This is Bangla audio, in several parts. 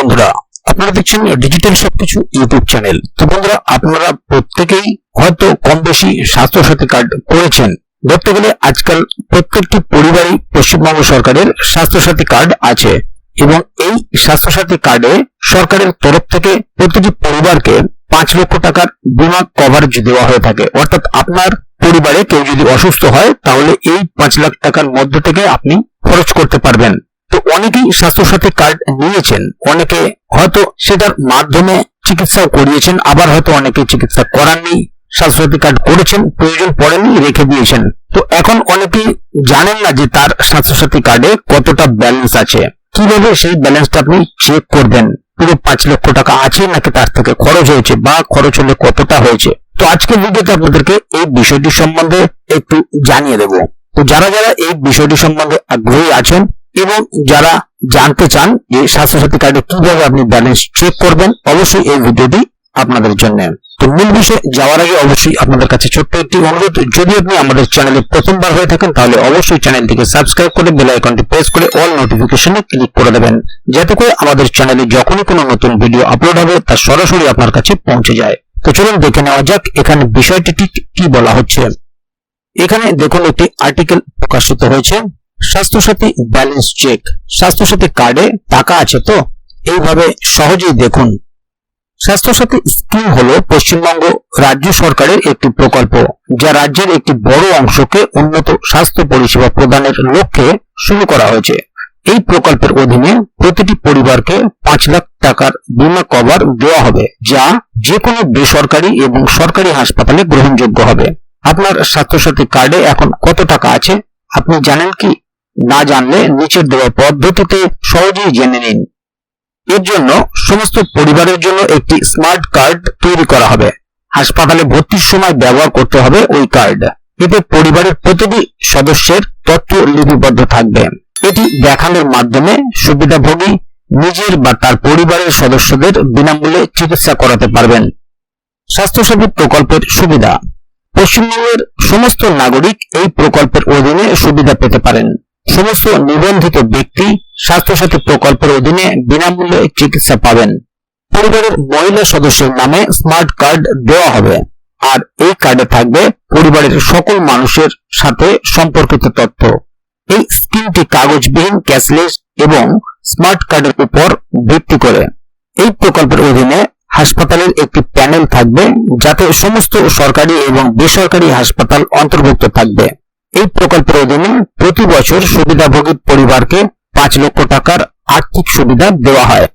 বন্ধুরা, আপনারা দেখছেন ডিজিটাল সবকিছু ইউটিউব চ্যানেল তো বন্ধুরা, আপনারা প্রত্যেকেই হয়তো কম বেশি স্বাস্থ্য সাথী কার্ড করেছেন। ধরতে গেলে আজকাল প্রত্যেকটি পরিবারই পশ্চিমবঙ্গ সরকারের স্বাস্থ্য সাথী কার্ড আছে এবং এই স্বাস্থ্য সাথী কার্ডে সরকারের তরফ থেকে প্রতিটি পরিবারকে পাঁচ লক্ষ টাকার বীমা কভারেজ দেওয়া হয়ে থাকে। অর্থাৎ আপনার পরিবারে কেউ যদি অসুস্থ হয়, তাহলে এই পাঁচ লাখ টাকার মধ্য থেকে আপনি খরচ করতে পারবেন। তো অনেকেই স্বাস্থ্যসাথী কার্ড নিয়েছেন। অনেকে হয়তো সেটার মাধ্যমে চিকিৎসাও করিয়েছেন, আবার হয়তো অনেকে চিকিৎসা করাননি স্বাস্থ্যসাথী কার্ড করেছেন, প্রয়োজন পড়েনি, রেখে দিয়েছেন। তো এখন অনেকেই জানেন না যে তার স্বাস্থ্যসাথী কার্ডে কতটা ব্যালেন্স আছে। কীভাবে সেই ব্যালেন্সটা আপনি চেক করবেন? পুরো পাঁচ লক্ষ টাকা আছে নাকি তার থেকে খরচ হয়েছে বা খরচ হলে কতটা হয়েছে? তো আজকের ভিডিওতে আপনাদেরকে এই বিষয়টি সম্বন্ধে একটু জানিয়ে দেব। তো যারা যারা এই বিষয়টি সম্বন্ধে আগ্রহী আছেন এবং যারা জানতে চান যে স্বাস্থ্যসাথী কার্ডে কীভাবে আপনি ব্যালেন্স চেক করবেন, অবশ্যই এই ভিডিওটি আপনাদের জন্য। তো মূল বিষয়ে যাওয়ার আগে অবশ্যই আপনাদের কাছে ছোট্ট একটি অনুরোধ, যদি আপনি আমাদের চ্যানেলে প্রথমবার হয়ে থাকেন, তাহলে অবশ্যই চ্যানেলটিকে সাবস্ক্রাইব করে বেল আইকনটি প্রেস করে অল নোটিফিকেশনে ক্লিক করে দেবেন। যাতে করে আমাদের চ্যানেলে যখনই কোনো নতুন ভিডিও আপলোড হবে, তা সরাসরি আপনার কাছে পৌঁছে যায়। তো চলুন দেখে নেওয়া যাক এখানে বিষয়টি ঠিক কি বলা হচ্ছে। এখানে দেখুন একটি আর্টিকেল প্রকাশিত হয়েছে। স্বাস্থ্যসাথী ব্যালেন্স চেক স্বাস্থ্যসাথী কার্ডে টাকা আছে তো? এইভাবে সহজেই দেখুন। স্বাস্থ্যসাথী স্কিম হলো পশ্চিমবঙ্গ রাজ্য সরকারের একটি প্রকল্প, যা রাজ্যের একটি বড় অংশকে উন্নত স্বাস্থ্য পরিষেবা প্রদানের লক্ষ্যে শুরু করা হয়েছে। এই প্রকল্পের অধীনে প্রতিটি পরিবারকে পাঁচ লাখ টাকার বীমা কভার দেওয়া হবে, যা যে কোনো বেসরকারি এবং সরকারি হাসপাতালে গ্রহণযোগ্য হবে। আপনার স্বাস্থ্যসাথী কার্ডে এখন কত টাকা আছে? আপনি জানেন কি? না জানলে নিচের দেওয়া পদ্ধতিতে সহজেই জেনে নিন। এর জন্য সমস্ত পরিবারের জন্য একটি স্মার্ট কার্ড তৈরি করা হবে। হাসপাতালে ভর্তির সময় ব্যবহার করতে হবে ওই কার্ড। এতে পরিবারের প্রতিটি সদস্যের তথ্য লিপিবদ্ধ থাকবে। এটি দেখানোর মাধ্যমে সুবিধাভোগী নিজের বা তার পরিবারের সদস্যদের বিনামূল্যে চিকিৎসা করাতে পারবেন। স্বাস্থ্যসেবী প্রকল্পের সুবিধা। পশ্চিমবঙ্গের সমস্ত নাগরিক এই প্রকল্পের অধীনে সুবিধা পেতে পারেন। সমস্ত নিবন্ধিত ব্যক্তি স্বাস্থ্যসাথী প্রকল্পের অধীনে বিনামূল্যে চিকিৎসা পাবেন। পরিবারের মহিলা সদস্যের নামে স্মার্ট কার্ড দেওয়া হবে। আর এই কার্ডে থাকবে পরিবারের সকল মানুষের সাথে সম্পর্কিত তথ্য। এই স্কিমটি কাগজবিহীন, ক্যাশলেস এবং স্মার্ট কার্ডের উপর ভিত্তি করে। এই প্রকল্পের অধীনে হাসপাতালের একটি প্যানেল থাকবে, যাতে সমস্ত সরকারি এবং বেসরকারি হাসপাতাল অন্তর্ভুক্ত থাকবে। এই প্রকল্পের অধীনে প্রতি বছর সুবিধাভোগী পরিবারকে পাঁচ লক্ষ টাকার আর্থিক সুবিধা দেওয়া হয়।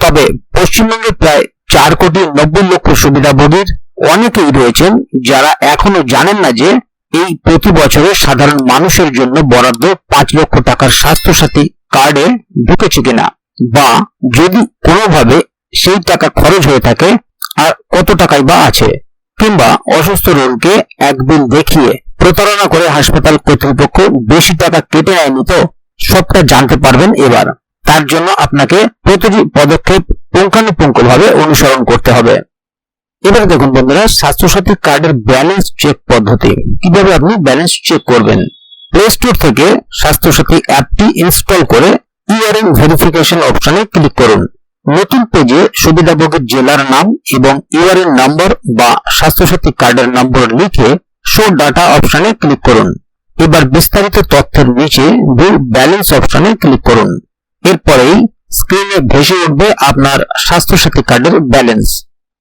তবে পশ্চিমবঙ্গে প্রায় চার কোটি নব্বই লক্ষ সুবিধাভোগীর অনেকেই রয়েছেন যারা এখনও জানেন না যে এই প্রতি বছরে সাধারণ মানুষের জন্য বরাদ্দ পাঁচ লক্ষ টাকার স্বাস্থ্যসাথী কার্ডে ঢুকেছে কিনা বা যদি কোনোভাবে সেই টাকা খরচ হয়ে থাকে, আর কত টাকাই বা আছে? কিংবা অসুস্থ রোগকে একদিন দেখিয়ে প্রতারণা করে হাসপাতাল কর্তৃপক্ষ বেশি টাকা কেটে নেয়নি তো সবটা জানতে পারবেন এবার। তার জন্য আপনাকে প্রতিটি পদক্ষেপ পুঙ্খানুপুঙ্খভাবে অনুসরণ করতে হবে। এবার দেখুন বন্ধুরা, স্বাস্থ্যসাথী কার্ডের ব্যালেন্স চেক পদ্ধতি। কীভাবে আপনি ব্যালেন্স চেক করবেন? প্লে স্টোর থেকে স্বাস্থ্যসাথী অ্যাপটি ইনস্টল করে ইআরএম ভেরিফিকেশন অপশনে ক্লিক করুন। নতুন পেজে সুবিধাভোগীর জেলার নাম এবং ইউআরএন নম্বর বা স্বাস্থ্যসাথী কার্ডের নম্বর লিখে শো ডাটা অপশনে ক্লিক করুন। এবার বিস্তারিত তথ্যের নিচে ব্যালেন্স অপশনে ক্লিক করুন। এরপরেই স্ক্রিনে ভেসে উঠবে আপনার স্বাস্থ্যসাথী কার্ডের ব্যালেন্স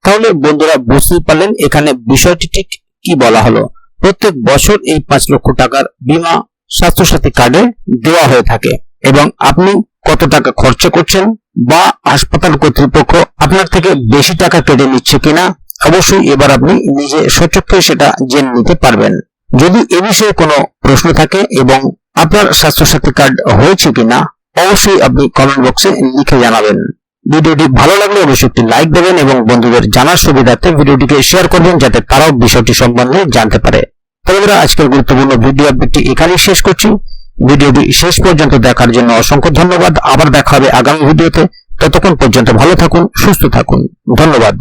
তাহলে বন্ধুরা বুঝতেই পারলেন এখানে বিষয়টি ঠিক কি বলা হলো। প্রত্যেক বছর এই পাঁচ লক্ষ টাকার বীমা স্বাস্থ্যসাথী কার্ডে দেওয়া হয়ে থাকে এবং আপনি কত টাকা খরচা করছেন বা হাসপাতাল কর্তৃপক্ষ আপনার থেকে বেশি টাকা কেটে নিচ্ছে কিনা অবশ্যই এবার আপনি নিজে সচক্ষে সেটা জেনে নিতে পারবেন। যদি এ বিষয়ে কোনো প্রশ্ন থাকে এবং আপনার স্বাস্থ্যসাথী কার্ড হয়েছে কিনা অবশ্যই আপনি কমেন্ট বক্সে লিখে জানাবেন। ভিডিওটি ভালো লাগলে অবশ্যই একটি লাইক দেবেন এবং বন্ধুদের জানার সুবিধার্থে ভিডিওটিকে শেয়ার করবেন যাতে তারাও বিষয়টি সম্বন্ধে জানতে পারে। বন্ধুরা, আজকের গুরুত্বপূর্ণ ভিডিও আপডেটটি এখানেই শেষ করছি। ভিডিওটি শেষ পর্যন্ত দেখার জন্য অসংখ্য ধন্যবাদ। আবার দেখা হবে আগামী ভিডিওতে ততক্ষণ পর্যন্ত ভালো থাকুন সুস্থ থাকুন। ধন্যবাদ।